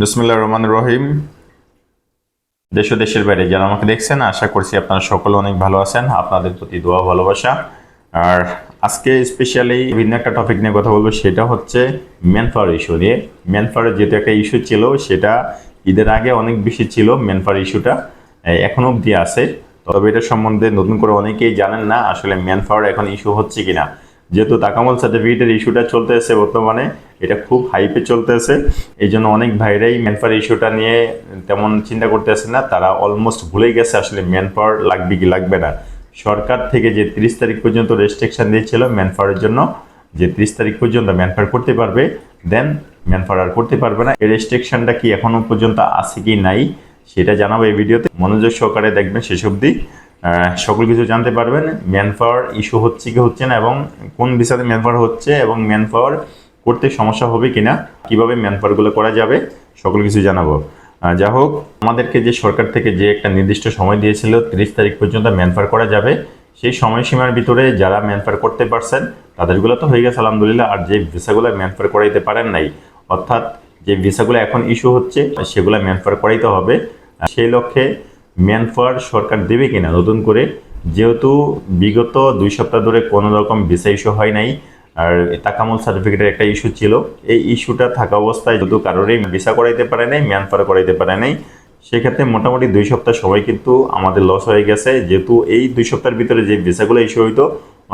বিসমুল্লাহ রহমান রহিম। দেশ দেশের বাইরে যারা আমাকে দেখছেন, আশা করছি আপনারা সকলে অনেক ভালো আছেন। আপনাদের প্রতি দোয়া, ভালোবাসা। আর আজকে স্পেশালি ভিন্ন একটা টপিক নিয়ে কথা বলব, সেটা হচ্ছে ম্যানপাওয়ার ইস্যু নিয়ে। ম্যানপাওয়ারের যেহেতু একটা ইস্যু ছিল, সেটা ঈদের আগে অনেক বেশি ছিল ম্যানপাওয়ার ইস্যুটা এখনও অবধি আছে। তবে এটা সম্বন্ধে নতুন করে অনেকেই জানেন না আসলে ম্যানপাওয়ার এখন ইস্যু হচ্ছে কিনা। যেহেতু তাকামল সার্টিফিকেটের ইস্যুটা চলতে চলতেছে বর্তমানে এটা খুব হাইপে চলতেছে। এই জন্য অনেক ভাইরাই ম্যান ম্যানপাওয়ার ইস্যুটা নিয়ে তেমন চিন্তা করতে আসে না তারা অলমোস্ট ভুলে গেছে আসলে ম্যান ম্যানপাওয়ার লাগবে কি লাগবে না। সরকার থেকে যে তিরিশ তারিখ পর্যন্ত রেস্ট্রিকশন দিয়েছিল ম্যান ম্যানপাওয়ারের জন্য যে তিরিশ তারিখ পর্যন্ত ম্যানপাওয়ার করতে পারবে দেন ম্যানপাওয়ার আর করতে পারবে না। এই রেস্ট্রিকশনটা কি এখনও পর্যন্ত আছে কি নাই সেটা জানাব এই ভিডিওতে। মনোযোগ সহকারে দেখবেন অবধি। আহ, সকল কিছু জানতে পারবেন। ম্যান পাওয়ার ইস্যু হচ্ছে কি হচ্ছে না এবং কোন বিষয়ে ম্যান পাওয়ার হচ্ছে এবং ম্যান পাওয়ার করতে সমস্যা হবে কিনা, কীভাবে ম্যান পাওয়ারগুলো করা যাবে, সকল কিছু জানাব। যা হোক, আমাদেরকে যে সরকার থেকে যে একটা নির্দিষ্ট সময় দিয়েছিল, তিরিশ তারিখ পর্যন্ত ম্যান পাওয়ার করা যাবে, সেই সময়সীমার ভিতরে যারা ম্যান পাওয়ার করতে পারছেন, তাদেরগুলো তো হয়ে গেছে, আলহামদুলিল্লাহ, আর যে ভিসাগুলো ম্যান পাওয়ার করাইতে পারেন নাই, অর্থাৎ যে ভিসাগুলো এখন ইস্যু হচ্ছে, সেগুলো ম্যান পাওয়ার করাইতে হবে। সেই লক্ষ্যে ম্যান সরকার দেবে কিনা? নতুন করে যেহেতু বিগত দুই সপ্তাহ ধরে কোনো রকম ভিসা ইস্যু হয় নাই, আর তাকামুল সার্টিফিকেটের একটা ইস্যু ছিল, এই ইস্যুটা থাকা অবস্থায় যেহেতু কারোরই ভিসা করাইতে পারে নাই ম্যান করাইতে পারে নাই, সেক্ষেত্রে মোটামুটি দুই সপ্তাহ সময় কিন্তু আমাদের লস হয়ে গেছে। যেহেতু এই দুই সপ্তাহের ভিতরে যে ভিসাগুলো ইস্যু হইতো,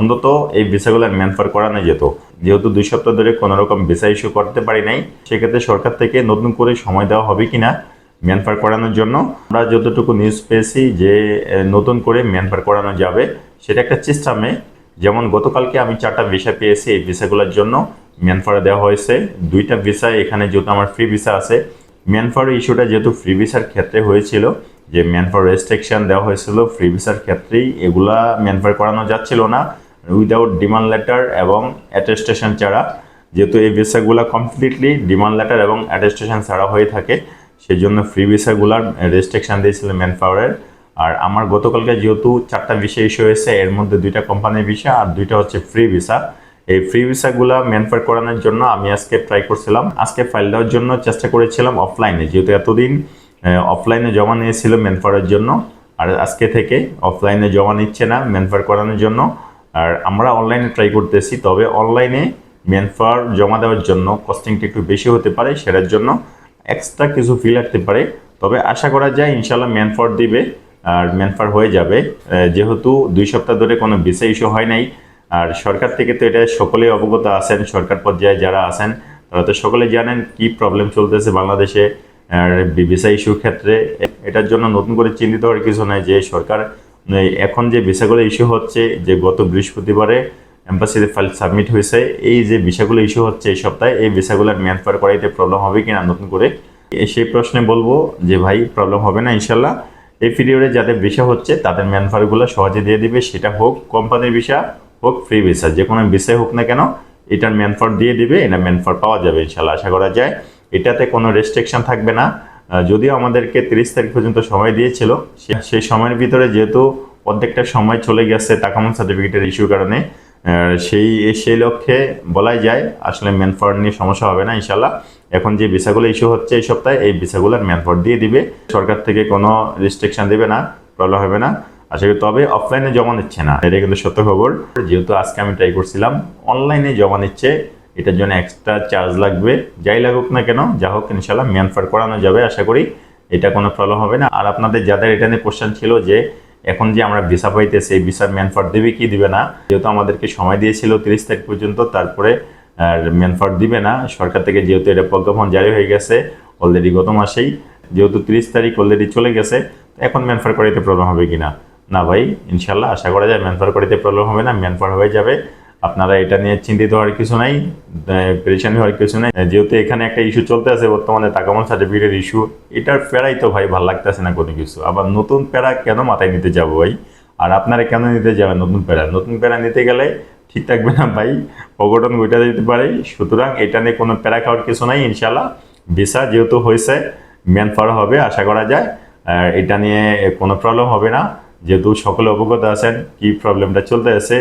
অন্তত এই ভিসাগুলো ম্যানফার করানো যেত যেহেতু। দুই সপ্তাহ ধরে কোনো রকম ভিসা ইস্যু করতে পারি নাই, সেক্ষেত্রে সরকার থেকে নতুন করে সময় দেওয়া হবে কিনা ম্যানফার করানোর জন্য। আমরা যতটুকু নিউজ পেয়েছি যে নতুন করে ম্যানফার করানো যাবে, সেটা একটা সিস্টেমে যেমন গতকালকে আমি চারটা ভিসা পেয়েছি এই ভিসাগুলোর জন্য। ম্যানফারে দেওয়া হয়েছে। দুইটা ভিসা এখানে যেহেতু আমার ফ্রি ভিসা আছে। ম্যানফাওয়ার ইস্যুটা যেহেতু ফ্রি ভিসার ক্ষেত্রে হয়েছিল, যে ম্যানপাওয়ার রেস্ট্রিকশন দেওয়া হয়েছিল ফ্রি ভিসার ক্ষেত্রেই এগুলা ম্যানপাওয়ার করানো যাচ্ছিল না। উইদাউট ডিমান্ড লেটার এবং অ্যাটেস্টেশন ছাড়া। যেহেতু এই ভিসাগুলো কমপ্লিটলি ডিমান্ড লেটার এবং অ্যাটেস্টেশন ছাড়া হয়ে থাকে সেই জন্য ফ্রি ভিসাগুলার রেস্ট্রিকশন দিয়েছিল ম্যান পাওয়ারের আর আমার গতকালকে যেহেতু চারটা ভিসা ইস্যু হয়েছে, এর মধ্যে দুইটা কোম্পানির ভিসা আর দুইটা হচ্ছে ফ্রি ভিসা এই ফ্রি ভিসাগুলো ম্যানফার করানোর জন্য আমি আজকে ট্রাই করছিলাম। আজকে ফাইল দেওয়ার জন্য চেষ্টা করেছিলাম অফলাইনে যেহেতু এতদিন অফলাইনে জমা নিয়েছিল ম্যানফারের জন্য। আর আজকে থেকে অফলাইনে জমা নিচ্ছে না ম্যানফার করানোর জন্য। আর আমরা অনলাইনে ট্রাই করতেছি, তবে অনলাইনে ম্যানফার জমা দেওয়ার জন্য কস্টিংটা একটু বেশি হতে পারে, সেটার জন্য এক্সট্রা কিছু ফি লাগতে পারে। তবে আশা করা যায় ইনশাল্লাহ ম্যানফার দিবে, আর ম্যানফার হয়ে যাবে। যেহেতু দুই সপ্তাহ ধরে কোনো ভিসা ইস্যু হয় নাই। আর সরকার থেকে তো এটা সকলেই অবগত আছেন, সরকার পর্যায়ে যারা আছেন, তারা তো সকলে জানেন কি প্রবলেম চলতেছে বাংলাদেশে। আর ভিসা ইস্যুর ক্ষেত্রে এটার জন্য নতুন করে চিন্তিত হওয়ার কিছু নাই যে সরকার এখন যে ভিসাগুলো ইস্যু হচ্ছে, যে গত বৃহস্পতিবারে এম্বাসিতে ফাইল সাবমিট হয়েছে। এই যে ভিসাগুলো ইস্যু হচ্ছে এই সপ্তাহে, এই ভিসাগুলোর ম্যানফার করাইতে প্রবলেম হবে কিনা নতুন করে? সেই প্রশ্নে বলব যে ভাই প্রবলেম হবে না ইনশাল্লাহ। এই পিরিয়ডে যাদের ভিসা হচ্ছে, তাদের ম্যানফারগুলো সহজে দিয়ে দিবে। সেটা হোক কোম্পানির ভিসা হোক ফ্রি ভিসা যে কোনো ভিসাই হোক না কেন, এটার ম্যানফার দিয়ে দিবে, এটা ম্যানফার পাওয়া যাবে ইনশাল্লাহ, আশা করা যায়। এটাতে কোনো রেস্ট্রিকশন থাকবে না। যদিও আমাদেরকে তিরিশ তারিখ পর্যন্ত সময় দিয়েছিল সেই সময়ের ভিতরে যেহেতু অর্ধেকটা সময় চলে গেছে টাকামন সার্টিফিকেটের ইস্যুর কারণে সেই সেই লক্ষ্যে বলাই যায়, আসলে ম্যানফার নিয়ে সমস্যা হবে না ইনশাল্লাহ এখন যে ভিসাগুলো ইস্যু হচ্ছে এই সপ্তাহে, এই ভিসাগুলোর ম্যানফার দিয়ে দিবে। সরকার থেকে কোনো রেস্ট্রিকশন দেবে না প্রবলেম হবে না। আশা করি তবে অফলাইনে জমা নিচ্ছে না। এটা কিন্তু সত্য খবর। যেহেতু আজকে আমি ট্রাই করছিলাম অনলাইনে জমা নিচ্ছে। এটার জন্য এক্সট্রা চার্জ লাগবে। যাই লাগুক না কেন, যা হোক ইনশাল্লাহ ম্যানফার করানো যাবে, আশা করি। এটা কোনো প্রবলেম হবে না। আর আপনাদের যাদের এটা নিয়ে কোশ্চেন ছিল যে এখন যে আমরা ভিসা পাইতেছি, এই ভিসার ম্যানফার দেবে কি দিবে না, যেহেতু আমাদেরকে সময় দিয়েছিল তিরিশ তারিখ পর্যন্ত, তারপরে আর ম্যানফার দিবে না। সরকার থেকে যেহেতু এটা প্রজ্ঞাপন জারি হয়ে গেছে অলরেডি গত মাসেই, যেহেতু তিরিশ তারিখ অলরেডি চলে গেছে এখন ম্যানফার করাইতে প্রবলেম হবে কি না না ভাই, ইনশাল্লাহ আশা করা যায় ম্যানফার করাইতে প্রবলেম হবে না ম্যানফার হয়ে যাবে। আপনারা এটা নিয়ে চিন্তিত হওয়ার কিছু নাই পেরেশানি হওয়ার কিছু নাই। যেহেতু এখানে একটা ইস্যু চলতে আছে, বর্তমানে তাকামল সার্টিফিকেটের ইস্যু এটার প্যারাই তো ভাই ভালো লাগতেছে না কোনো কিছু। আবার নতুন প্যারা কেন মাথায় নিতে যাব ভাই? আর আপনারা কেন নিতে যাবেন নতুন প্যারা? নতুন প্যারা নিতে গেলে ঠিক থাকবে না ভাই, অঘটন ঘটে যেতে পারে। সুতরাং এটা নিয়ে কোনো প্যারা খাওয়ার কিছু নাই ইনশাল্লাহ ভিসা যেহেতু হয়েছে ম্যান পাওয়ার হবে, আশা করা যায়। এটা নিয়ে কোনো প্রবলেম হবে না। যেহেতু সকলে অবগত আছেন কি প্রবলেমটা চলতে আছে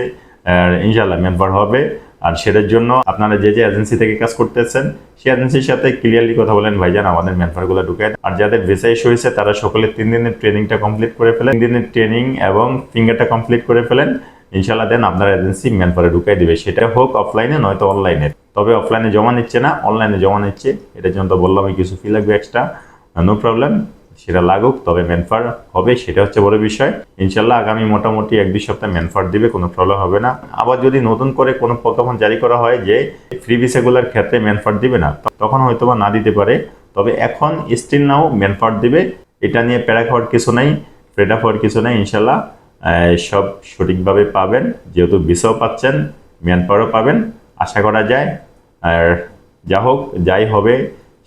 ইনশাল্লাহ পাওয়ার হবে। আর সেটার জন্য আপনারা যে যে এজেন্সি থেকে কাজ করতেছেন, সেই এজেন্সির সাথে ক্লিয়ারলি কথা বলেন ভাইজান, আমাদের ম্যানফারগুলো ঢুকায় দেন। আর যাদের ভিসা ইস্যু হয়েছে, তারা সকলে তিন দিনের ট্রেনিংটা কমপ্লিট করে ফেলেন। তিন দিনের ট্রেনিং এবং ফিঙ্গারটা কমপ্লিট করে ফেলেন। ইনশাল্লাহ দেন আপনার এজেন্সি ম্যানপারে ঢুকাই দিবে। সেটা হোক অফলাইনে নয়তো অনলাইনে তবে অফলাইনে জমা নিচ্ছে না অনলাইনে জমা নিচ্ছে। এটার জন্য তো বললাম, কিছু ফি লাগবে এক্সট্রা নো প্রবলেম সেটা লাগুক, তবে ম্যানফার হবে, সেটা হচ্ছে বড় বিষয়। ইনশাল্লাহ আগামী মোটামুটি এক দুই সপ্তাহ ম্যানফার দিবে, কোনো প্রবলেম হবে না। আবার যদি নতুন করে কোনো প্রজ্ঞাপন জারি করা হয় যে ফ্রি ভিসাগুলোর ক্ষেত্রে ম্যানফার দিবে না, তখন হয়তো বা না দিতে পারে। তবে এখন স্টিল নাও ম্যানফার দিবে। এটা নিয়ে প্যারা খাওয়ার কিছু নাই ফ্রেড আপ হওয়ার কিছু নাই, ইনশাল্লাহ। সব সঠিকভাবে পাবেন। যেহেতু ভিসাও পাচ্ছেন ম্যানপাওয়ারও পাবেন। আশা করা যায়। আর যা হোক, যাই হবে,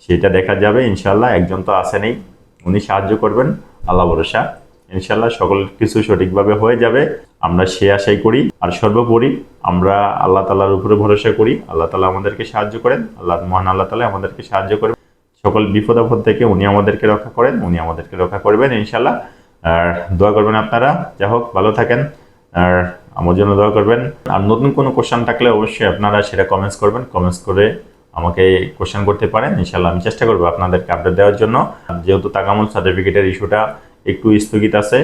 সেটা দেখা যাবে, ইনশাল্লাহ। একজন তো আসেনি উনি সাহায্য করবেন, আল্লাহ ভরসা। ইনশাল্লাহ সকল কিছু সঠিকভাবে হয়ে যাবে, আমরা সে আশাই করি। আর সর্বোপরি আমরা আল্লাহ তালার উপরে ভরসা করি, আল্লাহ তালা আমাদেরকে সাহায্য করেন, আল্লাহ মহান আল্লাহ তালা আমাদেরকে সাহায্য করেন সকল বিপদ আপদ থেকে উনি আমাদেরকে রক্ষা করেন, উনি আমাদেরকে রক্ষা করবেন ইনশাল্লাহ আর দোয়া করবেন আপনারা, যা হোক, ভালো থাকেন। আর আমার জন্য দোয়া করবেন। আর নতুন কোনো কোশ্চেন থাকলে অবশ্যই আপনারা সেটা কমেন্টস করবেন। কমেন্টস করে আমাকে কোশ্চেন করতে পারেন ইনশাল্লাহ আমি চেষ্টা করব আপনাদেরকে আপডেট দেওয়ার জন্য। যেহেতু তাকামুল সার্টিফিকেটের ইস্যুটা একটু স্থগিত আছে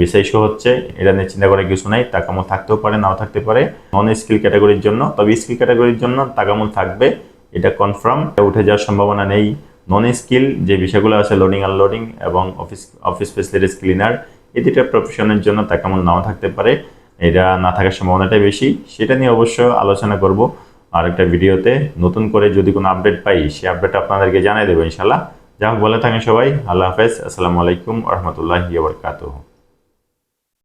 বিষয় ইস্যু হচ্ছে, এটা নিয়ে চিন্তা করার কিছু নাই, তাকামুল থাকতেও পারে, নাও থাকতে পারে। নন স্কিল ক্যাটাগরির জন্য, তবে স্কিল ক্যাটাগরির জন্য তাকামুল থাকবে, এটা কনফার্ম উঠে যাওয়ার সম্ভাবনা নেই। নন স্কিল যে বিষয়গুলো আছে লোডিং আনলোডিং এবং অফিস অফিস ফেসিলিটিস ক্লিনার এই দুটা প্রফেশনের জন্য তাকামুল নাও থাকতে পারে। এটা না থাকার সম্ভাবনাটাই বেশি। সেটা নিয়ে অবশ্য আলোচনা করব। আর একটা ভিডিওতে নতুন করে যদি কোনো আপডেট পাই, সেই আপডেট আপনাদেরকে জানাই দেবো ইনশাল্লাহ যা হোক বলে থাকেন সবাই। আল্লাহ হাফেজ। আসসালামু আলাইকুম রহমতুল্লাহ বরকাতুহ।